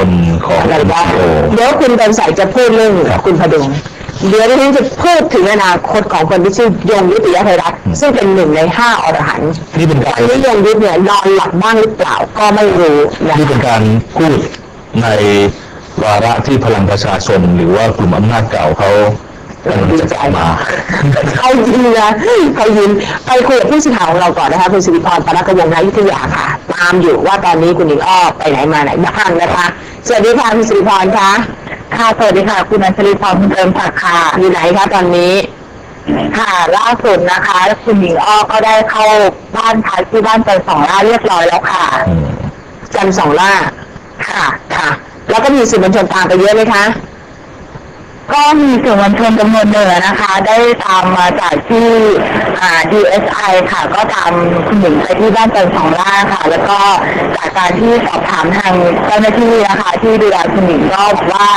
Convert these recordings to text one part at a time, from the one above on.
คนของอะไรคุณบ้างโอเดี๋ยวคุณเดินสายจะพูดเรื่องครับคุณพดุงเดี๋ยวดิฉันจะพูดถึงอนาคตของคนที่ชื่อยงยุติยภัยรัตน์ซึ่งเป็นหนึ่งในห้าอรหันต์นี่เป็นตกาอรนนี้ยงยุติเนี่ยนอนหลับบ้างหรือเปล่าก็ไม่รู้นะนี่เป็นการพูดในวาระที่พลังประชาชนหรือว่ากลุ่มอำนาจเก่าเขา กำลังจะกลับมาเขายินนะเขายินไปคุยกับผู้สื่อข่าวของเราก่อนนะคะคุณสิริพรปนักกวงศ์นายุทธยาค่ะ ตามอยู่ว่าตอนนี้คุณหญิงอ้อไปไหนมาไหนบ้างนะคะสวัสดีค่ะคุณสิริพรคะค่ะสวัสดีค่ะ คุณอัญชลีพรคุณเติมศักดิ์ค่ะอยู่ไหนคะตอนนี้ ค่ะล่าสุดนะคะ คุณหญิงอ้อก็ได้เข้าบ้านพักที่บ้านจันทร์สองล่าเรียบร้อยแล้วค่ะอืมจันทร์สองล่าค่ะค่ะ แล้วก็มีสื่อมวลชนตามไปเยอะไหมคะ ก็มีสื่อมวลชนจำนวนหนึ่งนะคะ ได้ตามมาจากที่อ่า DSI ค่ะ ก็ตามคุณหญิงไปที่บ้านจันทร์สองล่าค่ะ แล้วก็จากการที่สอบถามทางเจ้าหน้าที่นะคะที่ดูแลคุณหญิงก็บอกว่า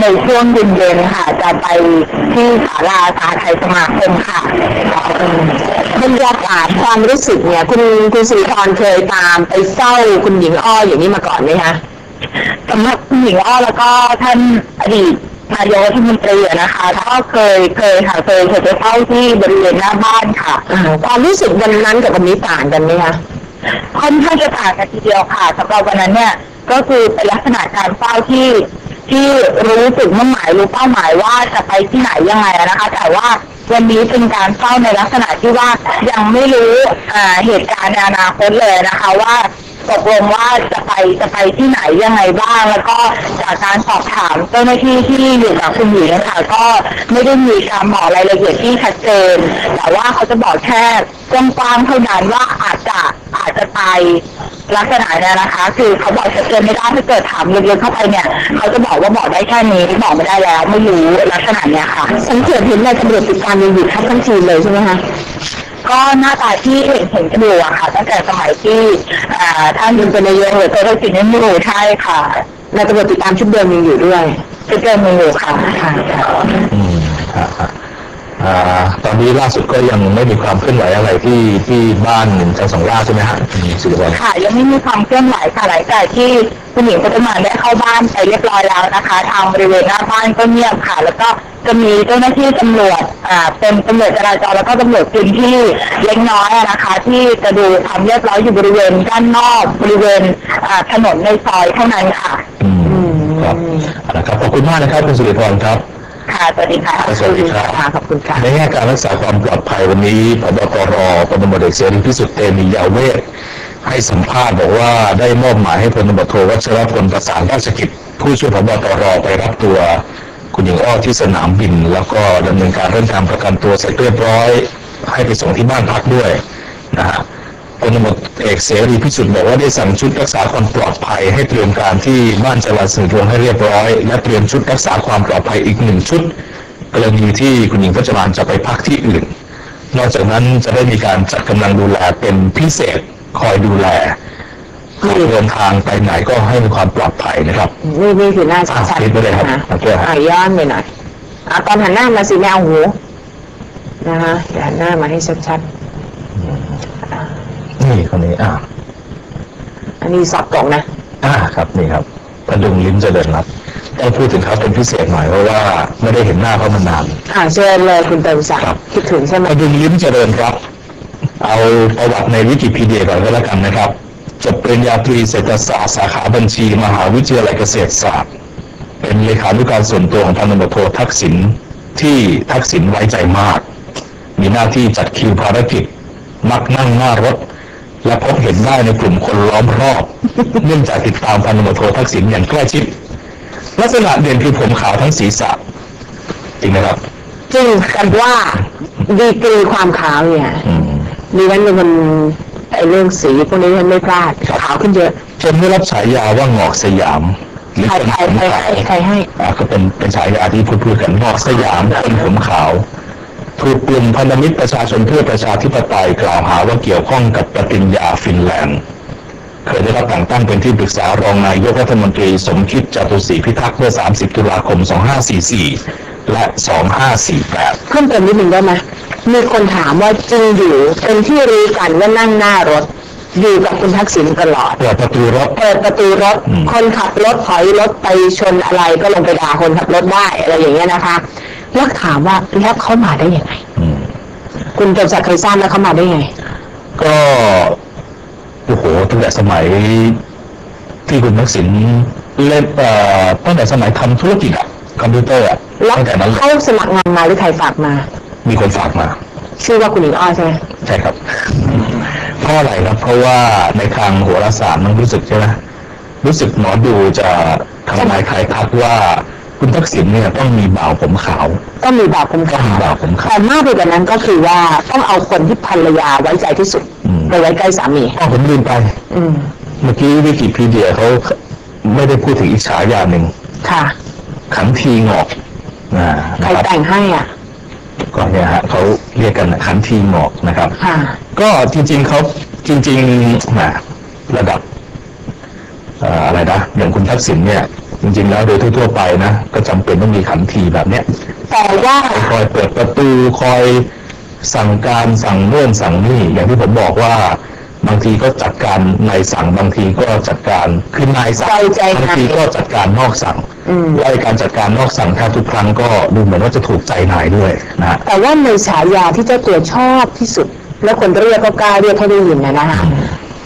ในช่วงเย็นๆค่ะ จะไปที่ศาลาสาไทยสมาคมค่ะบรรยากาศความรู้สึกเนี่ย คุณคุณสิริพรเคยตามไปเฝ้าคุณหญิงอ้ออย่างนี้มาก่อนไหมคะสำหรับคุณหญิงอ้อแล้วก็ท่านอดีต นายกรัฐมนตรีอะนะคะก็เคยเคยค่ะเคยเคยไปเฝ้าที่บริเวณหน้าบ้านค่ะอ่าความรู้สึกวันนั้นกับวันนี้ต่างกันไหมคะค่อนข้างจะต่างกันทีเดียวค่ะสำหรับวันนั้นเนี่ยก็คือเป็นลักษณะการเฝ้าที่ที่รู้จุดมุ่งหมายรู้เป้าหมายว่าจะไปที่ไหนยังไงอะนะคะ แต่ว่าวันนี้เป็นการเฝ้าในลักษณะที่ว่ายังไม่รู้อ่าเหตุการณ์ในอนาคตเลยนะคะว่า ตกลงว่าจะไปจะไปที่ไหนยังไงบ้าง แล้วก็จากการสอบถามเจ้าหน้าที่ที่อยู่กับคุณหญิงนะคะก็ไม่ได้มีการบอกรายละเอียดที่ชัดเจน แต่ว่าเขาจะบอกแค่กว้างๆเท่านั้นว่าอาจจะอาจจะไปลักษณะเนี้ยนะคะ คือเขาบอกชัดเจนไม่ได้ถ้าเกิดถามลึกๆเข้าไปเนี่ย เขาจะบอกว่าบอกได้แค่นี้บอกไม่ได้แล้วไม่รู้ลักษณะเนี้ยค่ะสังเกตเห็นในายตำรวจติดตามยังอยู่ทับทั้งทีเลยใช่ไหมคะ ก็หน้าตาที่เห็นเห็นกันอยู่อะค่ะ ตั้งแต่สมัยที่ท่านยินเป็นนายกหรือตัวทักษิณยังอยู่ใช่ค่ะนายตำรวจติดตามชุดเดิมยังอยู่ด้วยชุดเดิมยังอยู่ค่ะอืมฮะฮะอ่า ตอนนี้ล่าสุดก็ยังไม่มีความเคลื่อนไหวอะไรที่ที่บ้านจันทร์สองล่าใช่ไหมฮะคุณสิริวัลค่ะยังไม่มีความเคลื่อนไหวค่ะหลังจากที่คุณหญิงปฐมาได้เข้าบ้านไปเรียบร้อยแล้วนะคะทางบริเวณหน้าบ้านก็เงียบค่ะ แล้วก็จะมีเจ้าหน้าที่ตำรวจอ่าเป็นตำรวจจราจรแล้วก็ตำรวจพื้นที่เล็กน้อยอะนะคะ ที่จะดูความเรียบร้อยอยู่บริเวณด้านนอกบริเวณอ่าถนนในซอยเท่านั้นค่ะ อืมครับเอาละครับขอบคุณมากนะครับคุณสิริพรครับ ค่ะสวัสดีค่ะสวัสดีครับค่ะขอบคุณค่ะในแง่การรักษาความปลอดภัยวันนี้พบตรพลตำรวจเอกเสรีพิสุทธิ์เตมียาเวทให้สัมภาษณ์บอกว่าได้มอบหมายให้พลตำรวจโทวัชรพลประสานราชกิจ ผู้ช่วยพบตรไปรับตัวคุณหญิงอ้อที่สนามบิน แล้วก็ดำเนินการเรื่องการประกันตัวเสร็จเรียบร้อย ให้ไปส่งที่บ้านพักด้วยนะฮะ พลตำรวจเอกเสรีพิสุทธิ์บอกว่าได้สั่งชุดรักษาความปลอดภัยให้เตรียมการที่บ้านจราสื่อรวมให้เรียบร้อย และเตรียมชุดรักษาความปลอดภัยอีกหนึ่งชุด กรณีที่คุณหญิงพจมานจะไปพักที่อื่น นอกจากนั้นจะได้มีการจัดกำลังดูแลเป็นพิเศษคอยดูแลใครเดินทางไปไหนก็ให้มีความปลอดภัยนะครับนี่นี่คือหน้าชัดอะคลิปไว้เลยครับนะโอเคครับอะย้อนไปหน่อยอะตอนหันหน้ามาสิแมวหูนะคะหันหน้ามาให้ชัด นี่คนนี้ อ่าๆอันนี้สอบตกนะ อ่าครับนี่ครับพดุงลิ้มเจริญรัตน์ต้องพูดถึงเขาเป็นพิเศษหน่อยเพราะว่าไม่ได้เห็นหน้าเขามานาน อ่าเชิญเลยคุณเติมศักครับดิ์คิดถึงใช่ไหมพดุงลิ้มเจริญรัตน์เอาประวัติในวิกิพีเดียก่อนก็แล้วกันนะครับจบปริญญาตรีเศรษฐศาสตร์สาขาบัญชี มหาวิทยาลัยเกษตรศาสตร์ เป็นเลขานุการส่วนตัวของพันตำรวจโททักษิณที่ทักษิณไว้ใจมาก มีหน้าที่จัดคิวภารกิจ มักนั่งหน้ารถ และพบเห็นได้ในกลุ่มคนล้อมรอบ เนื่องจากติดตามพันตำรวจโททักษิณอย่างใกล้ชิด ลักษณะเด่นคือผมขาวทั้งศีรษะจริงไหมครับจริงกันว่าดีกรีความขาวเนี่ยอืมดีนั้นเป็นคนไอ้เรื่องสีพวกนี้ฉันไม่พลาดขาวขึ้นเยอะจนได้รับฉายาว่าหงอกสยามหรือใครคนใครผมใครขาวใครให้อ่าก็เป็นเป็นฉายาที่พูดพูดกันหงอกสยามคนผมขาว ถูกกลุ่มพันธมิตรประชาชนเพื่อประชาธิปไตยกล่าวหาว่าเกี่ยวข้องกับปฏิญญาฟินแลนด์ เคยได้รับแต่งตั้งเป็นที่ปรึกษารองนายกรัฐมนตรีสมคิดจตุศรีพิทักษ์เมื่อ 30 ตุลาคม 2544 และ 2548 เพิ่มเติมนิดนึงได้ไหมมีคนถามว่าจริงอยู่เป็นที่รู้กันว่านั่งหน้ารถอยู่กับคุณทักษิณตลอด เปิดประตูรถ เปิดประตูรถอืมคนขับรถถอยรถไปชนอะไรก็ลงไปด่าคนขับรถได้อะไรอย่างเงี้ยนะคะ แล้วถามว่าแล้วเขามาได้ยังไงอืมคุณเกิดจากรเคยทราบแล้วเขามาได้ไง ก็โอ้โหตั้งแต่สมัย ที่คุณทักษิณเล่นเอ่อตั้งแต่สมัยทำธุรกิจอะคอมพิวเตอร์อะแล้วตั้งแต่นั้นเลยเขาสมัครงานมาหรือใครฝากมา มีคนฝากมา ชื่อว่าคุณหญิงอ้อใช่ไหมใช่ครับเพราะอะไรครับ เพราะว่าในทางโหราศาสตร์มันรู้สึกใช่ไหมรู้สึกหมอดูจะทำนายทายทักว่า คุณทักษิณเนี่ยต้องมีบ่าวผมขาวก็มีบาปผมก็ขาวมีบ่าวผมขาวแต่มากไปกว่านั้นก็คือว่าต้องเอาคนที่ภรรยาไว้ใจที่สุดอืมไปไว้ใกล้สามีอ้าวผมลืมไป อืมเมื่อกี้วิกิพีเดียเขาไม่ได้พูดถึงอีกฉายาหนึ่งค่ะ ขันทีงอกอ่าใครนะครับแต่งให้อะก็เนี่ยฮะเขาเรียกกันขันทีงอกนะครับค่ะก็จริง ๆเขาจริงๆแหมระดับเอ่ออะไรนะอย่างคุณทักษิณเนี่ย จริงๆแล้วโดยทั่วๆไปนะก็จำเป็นต้องมีขันทีแบบเนี้ยแต่ว่าคอยเปิดประตูคอยสั่งการสั่งโน่นสั่งนี่อย่างที่ผมบอกว่าบางทีก็จัดการในสั่งบางทีก็จัดการคือนายสั่งใจใจบางนายทีก็จัดการนอกสั่งอืมและไอ้การจัดการนอกสั่งแทบทุกครั้งก็ดูเหมือนว่าจะถูกใจนายด้วยนะฮะแต่ว่าในฉายาที่เจ้าตัวชอบที่สุด แล้วคนเรียกก็กล้าเรียกให้ได้ยินนะนะ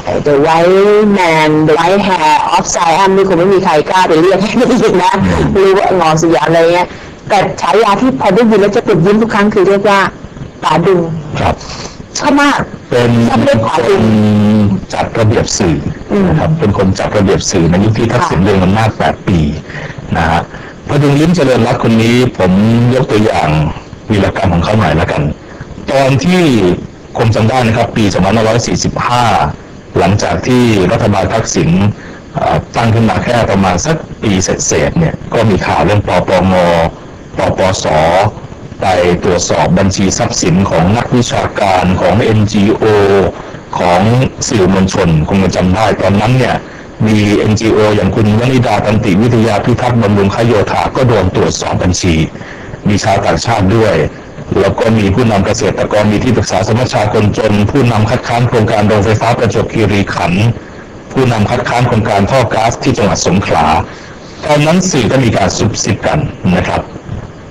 คะ The White Man The White Hair of Siam นี่คงไม่มีใครกล้าไปเรียกให้ได้ยินนะรู้ว่างอสยามอะไรเงี้ยแต่ฉายาที่พอได้ยินแล้วจะติดยิ้มทุกครั้งคือเรียกว่าป๋าดุงครับชอบมากเป็นชอบเรียกคป๋าดุนงจัดระเบียบสื่ออมนะครับเป็นคนจัดระเบียบสื่อในยุคที่ทักษิณค่ะเรืองอำนาจ8ปีนะฮะพดุงลิ้มเจริญรัตน์คนนี้ผมยกตัวอย่างวีรกรรมของเขาหน่อยแล้วกัน ตอนที่คงจำได้นะครับ ปี 2545 หลังจากที่รัฐบาลทักษิณตั้งขึ้นมาแค่ประมาณสักปีเศษๆเนี่ยก็มีข่าวเรื่องปปงปปสไปตรวจสอบบัญชีทรัพย์สินของนักวิชาการของ NGO ของสื่อมวลชนคงจะจำได้ตอนนั้นเนี่ยมี NGO อย่างคุณวนิดาตันติวิทยาพิทักษ์บำรุงคโยธาก็โดนตรวจสอบบัญชี มีชาวต่างชาติด้วย แล้วก็มีผู้นำเกษตรกรมีที่ปรึกษาสมัชชาคนจน ผู้นำคัดค้านโครงการโรงไฟฟ้าประจวบคีรีขันธ์ผู้นำคัดค้านโครงการท่อก๊าซที่จังหวัดสงขลาตอนนั้นสื่อก็มีการซุบซิบกันนะครับ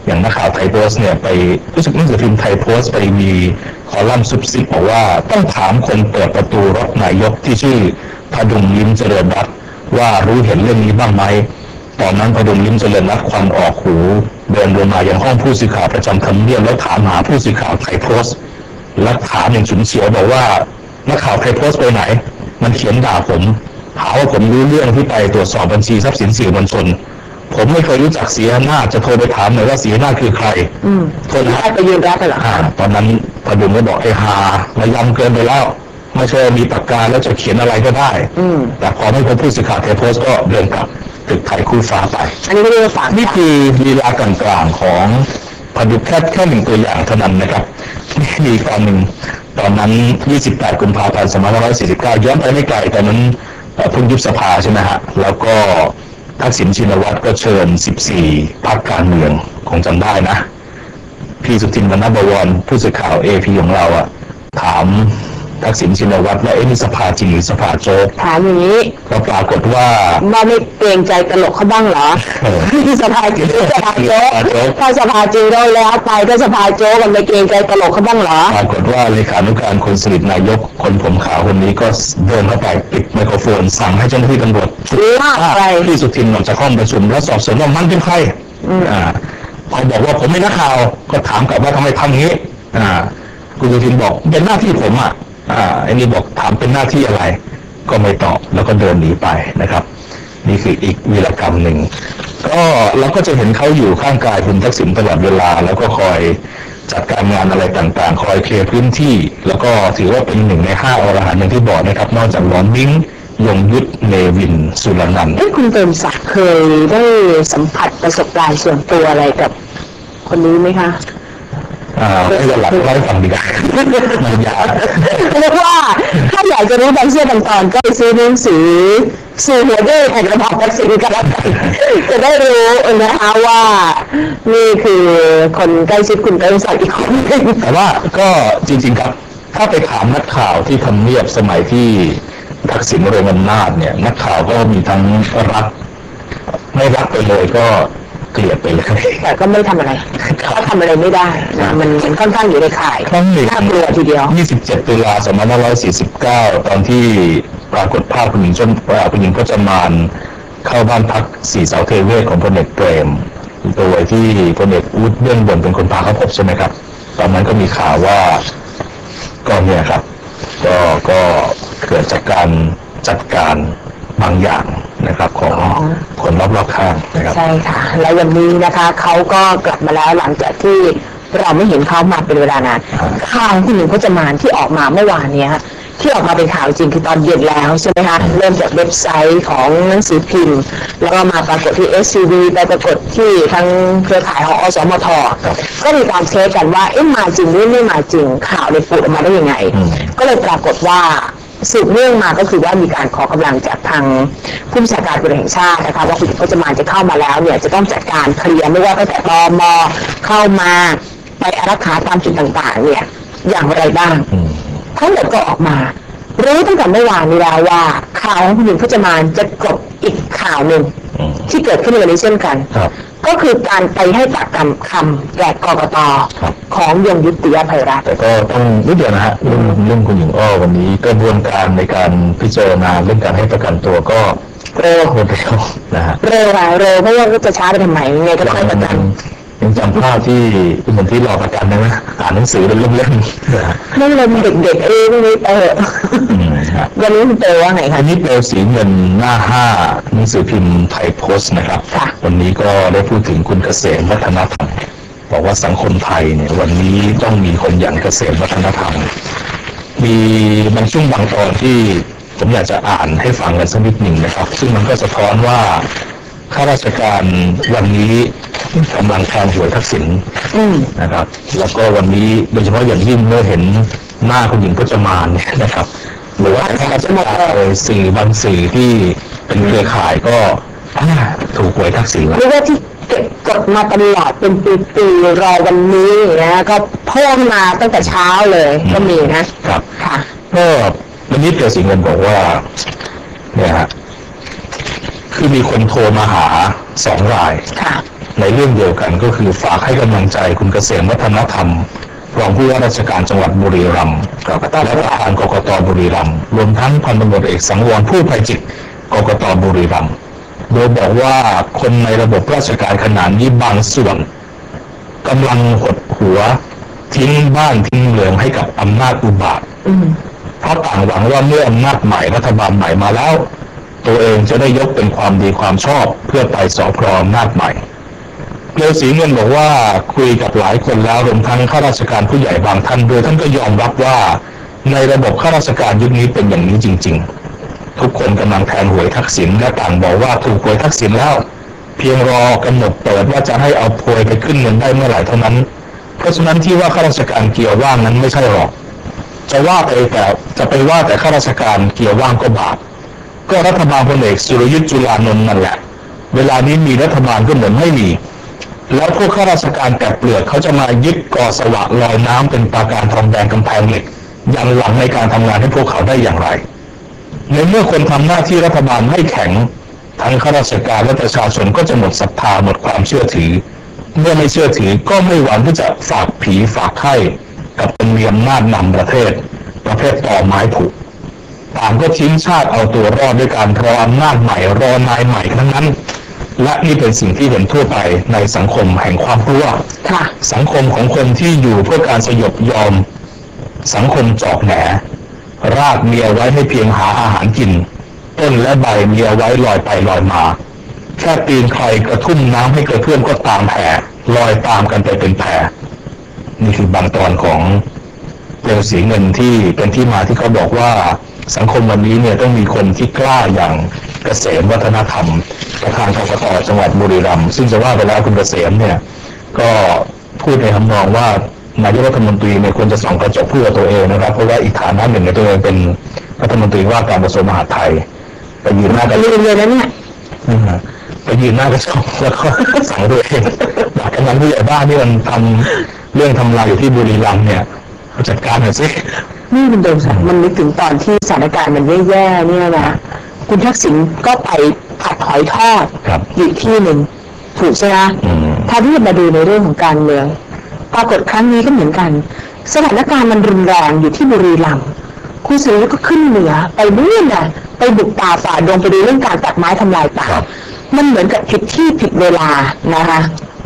อย่างนักข่าวไทยโพสต์เนี่ยไปรู้สึกหนังสือพิมพ์ไทยโพสต์ไปมีคอลัมน์ซุบซิบบอกว่าต้องถามคนเปิดประตูรถนายกที่ชื่อพดุงยิ้มเจริญรัตน์ว่ารู้เห็นเรื่องนี้บ้างไหมตอนนั้นพดุงยิ้มเจริญรัตน์ควันออกหู เดินลงมายังห้องผู้สื่อข่าวประจำทำเนียบแล้วถามหาผู้สื่อข่าวไทยโพสต์แล้วถามอย่างฉุนเฉียวบอกว่านักข่าวไทยโพสต์ไปไหน มันเขียนด่าผมหาว่าผมรู้เรื่องที่ไปตรวจสอบบัญชีทรัพย์สินสื่อมวลชน ผมไม่เคยรู้จักเสียหน้าถจะโทรไปถามหน่อยว่าเสียหน้าถคือใครอืมโทษนะให้ไปยืนรับไปเหรออ่าตอนนั้นพดุงก็บอกไอ้ฮาระยำเกินไปแล้วไม่ใช่มีปากกาแล้วจะเขียนอะไรก็ได้อืมแต่พอไม่พบผู้สื่อข่าวไทยโพสต์ก็เดินกลับ ตึกไทยคู่ฟ้าไป อันนี้ไม่ได้ฝากนี่คือลีลากลางๆของพดุแค่แค่หนึ่งตัวอย่างเท่านั้นนะครับนี่มีอีกตอนหนึ่งตอนนั้น 28 กุมภาพันธ์ 2549 ย้อนไปไม่ไกลตอนนั้นเอ่อเพิ่งยุบสภาใช่ไหมฮะ แล้วก็ทักษิณชินวัตรก็เชิญ 14 พรรคการเมืองคงจำได้นะ พี่สุทินวรรณบวรผู้สื่อข่าวเอพีของเราอะถาม ทักษิณชินวัตรว่าเอ๊ะนี่สภาจริงหรือสภาโจ๊กถามอย่างนี้ก็ปรากฏว่าว่าไม่เกรงใจตลกเขาบ้างเหรอเออสภาจริงสภาโจ๊กสภาโจ๊กถ้าสภาจริงก็แล้วไปก็สภาโจ๊กกันไม่เกรงใจตลกเขาบ้างเหรอปรากฏว่าเลขานุการคนสนิทนายกคนผมขาวคนนี้ก็เดินเข้าไปปิดไมโครโฟน สั่งให้เจ้าหน้าที่ตำรวจลากไปพี่สุทินออกจากห้องประชุมแล้วสอบสวนว่ามันเป็นใครอ่าพอบอกว่าผมไม่นักข่าวก็ถามกลับว่าทำไมทำอย่างนี้อ่าคุณสุทินบอกเป็นหน้าที่ผมอะ อ่าไอ้นี่บอกถามเป็นหน้าที่อะไร ก็ไม่ตอบแล้วก็เดินหนีไปนะครับ นี่คืออีกวีรกรรมหนึ่งก็เราก็จะเห็นเขาอยู่ข้างกายคุณทักษิณตลอดเวลา แล้วก็คอยจัดการงานอะไรต่างๆ คอยเคลียร์พื้นที่ แล้วก็ถือว่าเป็นหนึ่งในห้าอรหันต์อย่างที่บอกนะครับ นอกจากหลอนบิงยงยุทธเนวิน สุรนันท์คุณเติมศักดิ์เคยได้สัมผัสประสบการณ์ส่วนตัวอะไรกับคนนี้ไหมคะ อ่าให้วันหลังเล่าให้ฟังดีกว่ามันยาวเรียกว่าถ้าอยากจะรู้บางเชื่อบางตอนก็ไปซื้อหนังสือสู่หัวเด้แห่งระบอบทักษิณกันแล้วจะได้รู้นะคะว่า นี่คือคนใกล้ชิดคุณเติมศักดิ์อีกคนหนึ่งแต่ว่าก็จริง ๆครับ ถ้าไปถามนักข่าวที่ทำเนียบสมัยที่ทักษิณเรืองอำนาจเนี่ย นักข่าวก็มีทั้งรัก ไม่รักไปเลยก็ เกลียดไปเลยแต่ก็ไม่ทำอะไรก็ทำอะไรไม่ได้นะมันมันค่อนข้างอยู่ในข่ายครั้งหนึ่งน่ากลัวทีเดียว 27 ตุลา2549 ตอนที่ปรากฏภาพคุณหญิงชนเอ่อคุณหญิงพจมานเข้าบ้านพักสี่เสาเทเวศของพลเอกเปรม โดยที่พลเอกวุฒิเบื้องบนเป็นคนพาเขาพบใช่ไหมครับ ตอนนั้นก็มีข่าวว่าก็เนี่ยครับ ก็ก็เกิดจากการจัดการบางอย่าง นะครับของอ๋อคนรอบๆข้างนะครับใช่ค่ะ และวันนี้นะคะเขาก็กลับมาแล้วหลังจากที่เราไม่เห็นเขามาเป็นเวลานานครับข่าวคุณหญิงพจมานที่ออกมาเมื่อวานเนี้ยที่ออกมาเป็นข่าวจริงคือตอนเย็นแล้วใช่ไหมคะเริ่มจากเว็บไซต์ของหนังสือพิมพ์ แล้วก็มาปรากฏที่ SCV ไปปรากฏที่ทางเครือข่ายของอสมทครับก็มีการเช็คกันว่าเอ๊ะมาจริงหรือไม่มาจริงข่าวในยปูดออกมาได้ยังไงอืมก็เลยปรากฏว่า สืบเนื่องมาก็คือว่ามีการขอกำลังจากทางผู้บัญชาการตำรวจแห่งชาตินะคะว่าคุณหญิงพจมานจะเข้ามาแล้วเนี่ยจะต้องจัดการเคลียร์ไม่ว่าตั้งแต่ตมเข้ามาไปอารักขาตามจุดต่างๆ เนี่ย อย่างไรบ้างอืมทั้งหมดก็ออกมารู้ตั้งแต่เมื่อวานนี้แล้วว่าข่าวของคุณหญิงพจมานจะกลบอีกข่าวหนึ่งอืม ที่เกิดขึ้นในวันนี้เช่นกันครับก็คือการไปให้ปากคำคำแก่กกตครับของยงยุติยภัยรัฐแต่ก็ต้องนิดเดียวนะฮะเรื่องเรื่องคุณหญิงอ้อวันนี้กระบวนการในการพิจารณาเรื่องการให้ประกันตัวก็เร็วรวดเร็วนะฮะเร็วค่ะเร็วเพราะว่าจะช้าไปทำไมยังไงก็ต้องให้ประกัน ยังจำภาพที่เหมือนที่รอประกันได้ไหมอ่านหนังสือเป็นเล่มๆนะฮะนั่นลมเด็กๆเองนี่เอออืมฮะวันนี้คุณเตยว่าไงอัคะนนี้เปลวสีเงินหน้าห้าหนังสือพิมพ์ไทยโพสต์นะครับค่ะวันนี้ก็ได้พูดถึงคุณเกษมวัฒนธรรมบอกว่าสังคมไทยเนี่ย วันนี้ต้องมีคนอย่างเกษมวัฒนธรรม มีบางช่วงบางตอนที่ผมอยากจะอ่านให้ฟังกันสักนิดหนึ่งนะครับ ซึ่งมันก็สะท้อนว่าข้าราชการวันนี้ กำลังแทนหวยทักษิณอืมนะครับ แล้วก็วันนี้โดยเฉพาะอย่างยิ่งเมื่อเห็นหน้าคุณหญิงพจมานเนี่ยนะครับหรือว่าข้าราชการเอ่ยสื่อบางสื่อที่เป็นเครือข่ายก็อ่าถูกหวยทักษิณแล้วเรียกว่าที่เก็บกดมาตลอดเป็นปีๆรอวันนี้นะก็เพิ่มมาตั้งแต่เช้าเลยก็มีนะครับค่ะก็วันนี้เปียวสีเงินบอกว่าเนี่ยฮะคือมีคนโทรมาหาสองรายค่ะ ในเรื่องเดียวกันก็คือฝากให้กำลังใจคุณเกษมวัฒนธรรมรองผู้ว่าราชการจังหวัดบุรีรัมย์กกตและประธานกกตบุรีรัมย์รวมทั้งพันตำรวจเอกสังวรผู้ภัยจิตกกตบุรีรัมย์โดยบอกว่าคนในระบบราชการขนาดนี้บางส่วนกำลังหดหัว ทิ้งบ้านทิ้งเมืองให้กับอำนาจอุบาทอืมเพราะต่างหวังว่าเมื่ออำนาจใหม่รัฐบาลใหม่มาแล้ว ตัวเองจะได้ยกเป็นความดีความชอบเพื่อไปสอบครองอำนาจใหม่ เปลวสีเงินบอกว่าคุยกับหลายคนแล้วรวมทั้งข้าราชการผู้ใหญ่บางท่านด้วยท่านก็ยอมรับว่า ในระบบข้าราชการยุคนี้เป็นอย่างนี้จริง ๆ ทุกคนกำลังแทนหวยทักษิณและต่างบอกว่าถูกหวยทักษิณแล้ว เพียงรอกำหนดเปิดว่าจะให้เอาโพยไปขึ้นเงินได้เมื่อไหร่เท่านั้น เพราะฉะนั้นที่ว่าข้าราชการเกี่ยวว่างนั้นไม่ใช่หรอก จะว่าไปแต่จะไปว่าแต่ข้าราชการเกี่ยวว่างก็บาปก็รัฐบาลพลเอกสุรยุทธ์จุลานนท์นั่นแหละ เวลานี้มีรัฐบาลก็เหมือนไม่มี แล้วพวกข้าราชการแกะเปลือกเขาจะมายึดกอสวะลอยน้ำเป็นปราการทองแดงกำแพงเหล็กยันหลังในการทำงานให้พวกเขาได้อย่างไร ในเมื่อคนทำหน้าที่รัฐบาลไม่แข็ง ทั้งข้าราชการและประชาชนก็จะหมดศรัทธาหมดความเชื่อถือ เมื่อไม่เชื่อถือก็ไม่หวังที่จะฝากผีฝากไข้กับเป็นมีอำนาจนำประเทศ ประเภทต่อไม้ผูกต่างก็ทิ้งชาติเอาตัวรอดด้วยการรออำนาจใหม่รอนายใหม่ทั้งนั้น และนี่เป็นสิ่งที่เห็นทั่วไปในสังคมแห่งความกลัวค่ะสังคมของคนที่อยู่เพื่อการสยบยอม สังคมจอกแหนรากเมียไว้ให้เพียงหาอาหารกิน ต้นและใบเมียไว้ลอยไปลอยมา แค่ปีนใครกระทุ่มน้ำให้กระเพื่อมก็ตามแผ่ลอยตามกันไปเป็นแผ่นี่คือบางตอนของเปลวสีเงินที่เป็นที่มาที่เขาบอกว่าสังคมวันนี้เนี่ยต้องมีคนที่กล้าอย่าง เกษมวัฒนธรรมประธานกรกตจังหวัดบุรีรัมย์ซึ่งจะว่าไปแล้วคุณเกษมเนี่ยก็พูดในทำนองว่านายกรัฐมนตรีเนี่ยควรจะส่องกระจกเพูดกับตัวเองนะครับ เพราะว่าอีกฐานะหนึ่งในตัวเองเป็นรัฐมนตรีว่าการกระทรวงมหาดไทยไปยืนหน้ากระลืจกเลยนะเนี่ยไปยืนหน้ากระจกแล้วก็สั่งตัวเองอยากกำนันผู้ใหญ่บ้านที่มันทำเรื่องทำลายอยู่ที่บุรีรัมย์เนี่ยจัดการหน่อยสินี่มันโดนมันนึกถึงตอนที่สถานการณ์มันแย่ๆเนี่ยนะ คุณทักษิณก็ไปผัดหอยทอดครับอยู่อีกที่หนึ่งถูกใช่ไหมอืมถ้าที่จะมาดูในเรื่องของการเมืองปรากฏครั้งนี้ก็เหมือนกัน สถานการณ์มันรุนแรงอยู่ที่บุรีรัมย์คุณสุริยะก็ขึ้นเหนือไปนู่นน่ะไปบุกป่าฝ่าดงไปดูเรื่องการตัดไม้ทำลายป่าครับมันเหมือนกับผิดที่ผิดเวลานะคะ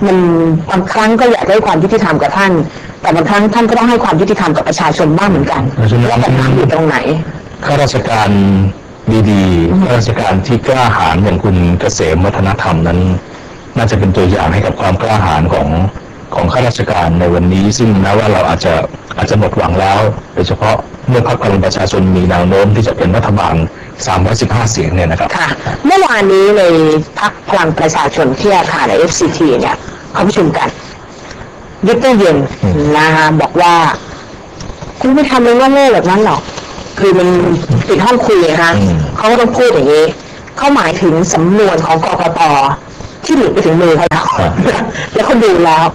มันบางครั้งก็อยากได้ความยุติธรรมกับท่าน แต่บางครั้งท่านก็ต้องให้ความยุติธรรมกับประชาชนบ้างเหมือนกันเพราะฉะนั้นว่าปัญหาอยู่ตรงไหนข้าราชการ ดีๆข้าราชการที่กล้าหาญอย่างคุณเกษมวัฒนธรรมนั้น น่าจะเป็นตัวอย่างให้กับความกล้าหาญของของข้าราชการในวันนี้ ซึ่งแม้ว่าเราอาจจะอาจจะหมดหวังแล้ว โดยเฉพาะเมื่อพรรคพลังประชาชนมีแนวโน้มที่จะเป็นรัฐบาล 315 เสียงเนี่ยนะครับค่ะเมื่อวานนี้ในพักพลังประชาชนที่อาคารใน FCT เนี่ยเขาประชุมกันวิกเตอร์เย็นนะคะบอกว่า คุณไม่ทำเลยว่าโง่แบบนั้นหรอก คือมันปิดห้องคุยนะคะอืมเขาก็ต้องพูดอย่างนี้เขาหมายถึงสำนวนของกกตที่หลุดไปถึงมือเขาแล้วแล้วเขาดูแล้ว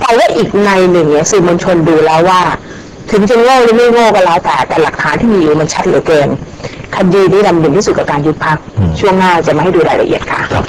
แต่ว่าอีกในหนึ่งเนี่ยสื่อมวลชนดูแล้วว่า ถึงจะโง่หรือไม่โง่ก็แล้วแต่แต่หลักฐานที่มีอยู่มันชัดเหลือเกินคดีนี้ดำเนินที่สุดกับการยุบพักช่วงหน้าจะมาให้ดูรายละเอียดค่ะครับ